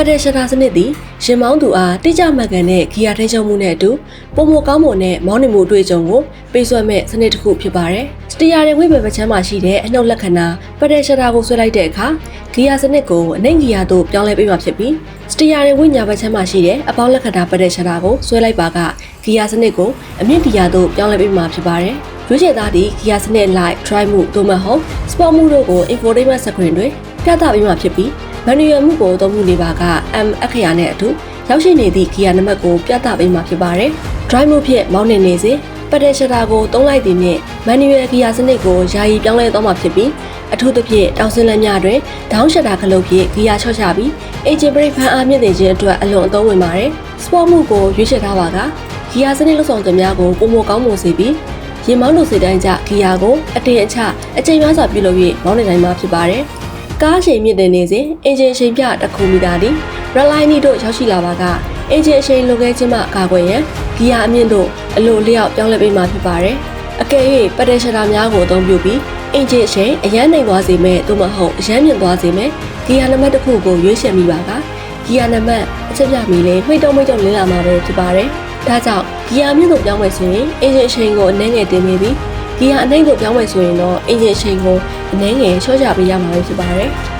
ပတ်တဲ့ရှတာစနစ်သည်ရှင်မောင်းသူအားတိကျမှတ်ကန်တဲ့ဂီယာထိန်းချုပ်မှုနဲ့အတူပုံမကောင်းမွန်တဲ့မောင်းနှင်မှုအတွေ့အကြုံကိုပေးစွမ်းမဲ့စနစ်တစ်ခုဖြစ်ပါတယ်။စတီယာရဲ့ဝိဘယ်ပချမ်းမှာရှိတဲ့အနှုတ်လက္ခဏာပတ်တဲ့ရှတာကိုဆွဲလိုက်တဲ့အခါဂီယာစနစ်ကိုအနှိမ်ဂီယာသို့ပြောင်းလဲပေးမှာဖြစ်ပြီးစတီယာရဲ့ဝိညာဉ်ပချမ်းမှာရှိတဲ့အပေါင်းလက္ခဏာပတ်တဲ့ရှတာကိုဆွဲလိုက်ပါကဂီယာစနစ်ကိုအမြင့်ဂီယာသို့ပြောင်းလဲပေးမှာဖြစ်ပါတယ်။ရွေးချယ်သားသည့်ဂီယာစနစ် light drive မှုသို့မဟုတ် sport မှုတို့ကို infotainment screen တွင်ပြသပေးမှာဖြစ်ပြီး မန်နျူရယ်မှုကိုသုံးမှုနေပါက M အခရာနဲ့အတူရောက်ရှိနေသည့်ဂီယာနံပါတ်ကိုပြသပေးမှာဖြစ်ပါတယ်။ drive မှုဖြင့်မောင်းနှင်နေစဉ်ပတ်တဲ့ရှတာကိုတုံးလိုက်သည်နှင့်မန်နျူရယ်ဂီယာစနစ်ကိုယာယီပြောင်းလဲသွားမှာဖြစ်ပြီးအထူးသဖြင့်တောင်စင်လန်းများတွင်ဒေါင်းရှတာခလုတ်ဖြင့်ဂီယာချော့ချပြီး engine brake ဖန်အားမြင့်တင်ခြင်းအတွက်အလွန်အသုံးဝင်ပါတယ်။ sport မှုကိုရွေးချယ်ထားပါကဂီယာစနစ်လုံဆောင်သူများကိုပုံမကောင်းမွန်စေပြီးရင်မောင်းလို့စေတိုင်းကြဂီယာကိုအတင်အချအချိန်များစွာပြုလုပ်၍မောင်းနေနိုင်မှာဖြစ်ပါတယ်။ ကားချိန်မြင့်တင်နေစဉ်အင်ဂျင်အချိန်ပြတစ်ခုမီတာသည်ရလိုင်းနီတို့ရောက်ရှိလာပါကအင်ဂျင်အချိန်လွန်ခဲ့ခြင်းမှကာကွယ်ရန်ဂီယာအမြင့်တို့အလိုလျောက်ပြောင်းလဲပေးမှာဖြစ်ပါတယ်။အကယ်၍ပဒက်ရှတာများကိုအသုံးပြုပြီးအင်ဂျင်အချိန်အရန်နိုင်သွားစေမဲ့သို့မဟုတ်အရန်မြင့်သွားစေမဲ့ဂီယာနံပါတ်တစ်ခုကိုရွေးချယ်မိပါကဂီယာနံပါတ်အချက်ပြမီလေးမှိတ်တုံးမှိတ်တုံးလင်းလာမှာပဲဖြစ်ပါတယ်။ဒါကြောင့်ဂီယာမြင့်တို့ပြောင်းမယ်ဆိုရင်အင်ဂျင်အချိန်ကိုအနည်းငယ်တင်နေပြီး ဂီယာအနှိမ့်တို့ပြောင်းမယ်ဆိုရင်တော့အင်ဂျင်အချိန်ကိုအနည်းငယ်ချော့ချပေးရမှာပဲဖြစ်ပါတယ်။